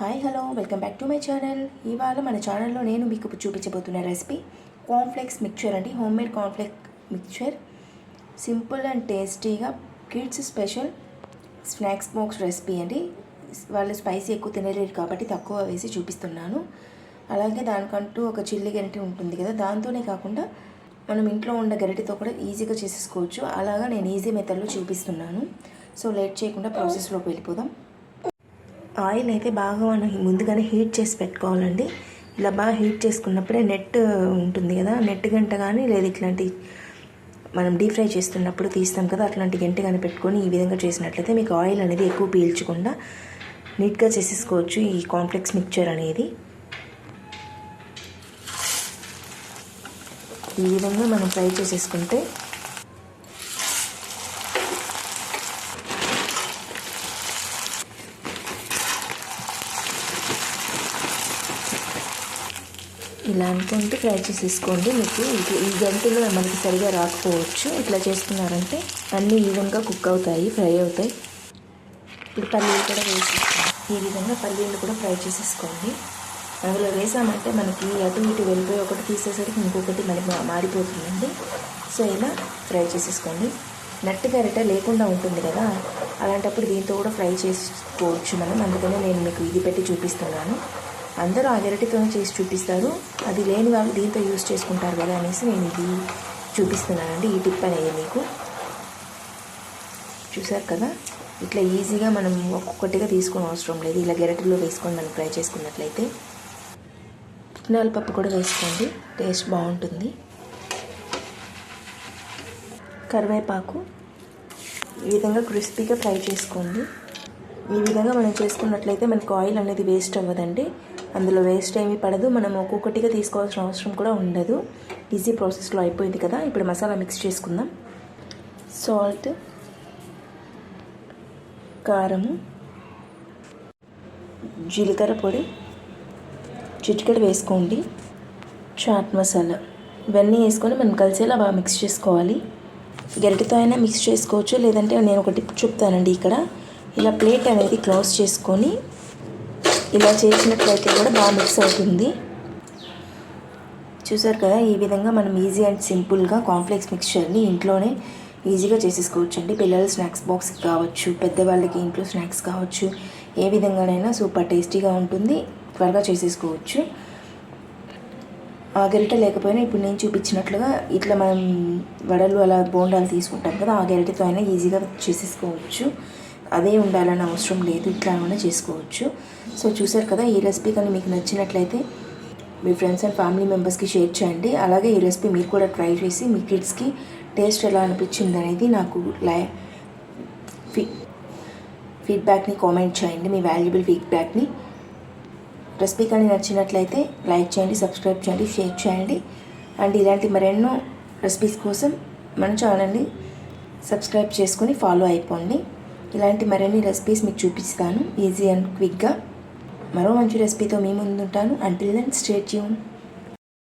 Hi hello welcome back to my channel ఇవాళ మన ఛానల్లో నేను మీకు చూపించబోతున్న రెసిపీ కాన్ఫ్లెక్స్ మిక్చర్ అండి. Home made cornflakes mixture simple and టేస్టీగా kids special snacks box recipe అండి. వాళ్ళు స్పైసీ ఎక్కువ తినలేరు కాబట్టి తక్కువ వేసి చూపిస్తున్నాను. అలాగే దానికంటూ ఒక చిల్లి గంటి ఉంటుంది కదా దాంతోనే కాకుండా మనం ఇంట్లో ఉన్న గరిటెతో కూడా ఈజీగా చేసేసుకోవచ్చు. అలాగా నేను ఈజీ మెథడ్లో చూపిస్తున్నాను. సో లేట్ చేయకుండా ప్రాసెస్లోకి వెళ్ళిపోదాం. ఆయిల్ అయితే బాగా మనం ముందుగానే హీట్ చేసి పెట్టుకోవాలండి. ఇలా బాగా హీట్ చేసుకున్నప్పుడే నెట్ ఉంటుంది కదా నెట్ గంట కానీ లేదా ఇట్లాంటి మనం డీప్ ఫ్రై చేస్తున్నప్పుడు తీస్తాం కదా అట్లాంటి గంట కానీ పెట్టుకొని ఈ విధంగా చేసినట్లయితే మీకు ఆయిల్ అనేది ఎక్కువ పీల్చకుండా నీట్గా చేసేసుకోవచ్చు ఈ కాంప్లెక్స్ మిక్చర్ అనేది. ఈ విధంగా మనం ఫ్రై చేసేసుకుంటే ఇలా అనుకుంటూ ఫ్రై చేసేసుకోండి మీకు ఈ గంటలో మనకి సరిగా రాకపోవచ్చు. ఇట్లా చేస్తున్నారంటే అన్నీ ఈవెన్గా కుక్ అవుతాయి ఫ్రై అవుతాయి. ఇప్పుడు పల్లీలు కూడా వేసేసుకోండి ఈ విధంగా పల్లీలు కూడా ఫ్రై చేసేసుకోండి. అందులో వేసామంటే మనకి అటు ఇటు వెళ్ళిపోయి ఒకటి తీసేసరికి ఇంకొకటి మనకి మారిపోతుందండి. సో ఇలా ఫ్రై చేసేసుకోండి. నట్టు గరిట లేకుండా ఉంటుంది కదా. అలాంటప్పుడు దీంతో కూడా ఫ్రై చేసుకోవచ్చు మనం. అందుకనే నేను మీకు ఇది పెట్టి చూపిస్తున్నాను. అందరూ ఆ గరిటెతో చేసి చూపిస్తారు. అది లేని వాళ్ళు దీంతో యూస్ చేసుకుంటారు కదా అనేసి నేను ఇది చూపిస్తున్నానండి. ఈ టిప్ అనేది మీకు. చూసారు కదా? ఇట్లా ఈజీగా మనం ఒక్కొక్కటిగా తీసుకుని అవసరం లేదు. ఇలా గెరటిలో వేసుకొని మనం ఫ్రై చేసుకున్నట్లయితే. పుట్నాల పప్పు కూడా వేసుకోండి. టేస్ట్ బాగుంటుంది. కరివేపాకు ఈ విధంగా క్రిస్పీగా ఫ్రై చేసుకోండి. ఈ విధంగా మనం చేసుకున్నట్లయితే మనకు ఆయిల్ అనేది వేస్ట్ అవ్వదండి. అందులో వేస్ట్ ఏమీ పడదు. మనం ఒక్కొక్కటిగా తీసుకోవాల్సిన అవసరం కూడా ఉండదు. ఈజీ ప్రాసెస్లో అయిపోయింది కదా. ఇప్పుడు మసాలా మిక్స్ చేసుకుందాం. సాల్ట్ కారము జీలకర్ర పొడి చిటికెడ వేసుకోండి. చాట్ మసాలా ఇవన్నీ వేసుకొని మనం కలిసేలా బాగా మిక్స్ చేసుకోవాలి. గరిటతో అయినా మిక్స్ చేసుకోవచ్చు. లేదంటే నేను ఒక టిప్ చెప్తానండి ఇక్కడ. ఇలా ప్లేట్ అనేది క్లోజ్ చేసుకొని ఇలా చేసినట్లయితే కూడా బాగా మిక్స్ అవుతుంది. చూసారు కదా ఈ విధంగా మనం ఈజీ అండ్ సింపుల్గా కాంప్లెక్స్ మిక్చర్ని ఇంట్లోనే ఈజీగా చేసేసుకోవచ్చు అండి పిల్లల స్నాక్స్ బాక్స్ కావచ్చు పెద్దవాళ్ళకి ఇంట్లో స్నాక్స్ కావచ్చు ఏ విధంగానైనా సూపర్ టేస్టీగా ఉంటుంది త్వరగా చేసేసుకోవచ్చు. ఆ గరిటె లేకపోయినా ఇప్పుడు నేను చూపించినట్లుగా ఇట్లా మనం వడలు అలా బోండాలు తీసుకుంటాం కదా ఆ గరిటెతో అయినా ఈజీగా చేసేసుకోవచ్చు. అదే ఉండాలని అవసరం లేదు ఇట్లా అయినా చేసుకోవచ్చు. సో చూసారు కదా ఈ రెసిపీ కానీ మీకు నచ్చినట్లయితే మీ ఫ్రెండ్స్ అండ్ ఫ్యామిలీ మెంబర్స్కి షేర్ చేయండి. అలాగే ఈ రెసిపీ మీరు కూడా ట్రై చేసి మీ కిడ్స్కి టేస్ట్ ఎలా అనిపించింది అనేది నాకు లై ఫీ ఫీడ్బ్యాక్ని కామెంట్ చేయండి మీ వాల్యుబుల్ ఫీడ్బ్యాక్ని. రెసిపీ కానీ నచ్చినట్లయితే లైక్ చేయండి సబ్స్క్రైబ్ చేయండి షేర్ చేయండి. అండ్ ఇలాంటి మరెన్నో రెసిపీస్ కోసం మన ఛానల్ని సబ్స్క్రైబ్ చేసుకొని ఫాలో అయిపోండి. ఇలాంటి మరిన్ని రెసిపీస్ మీకు చూపిస్తాను. ఈజీ అండ్ క్విక్గా మరో మంచి రెసిపీతో మీ ముందుంటాను. అంటిల్ దెన్ స్టేట్ యూన్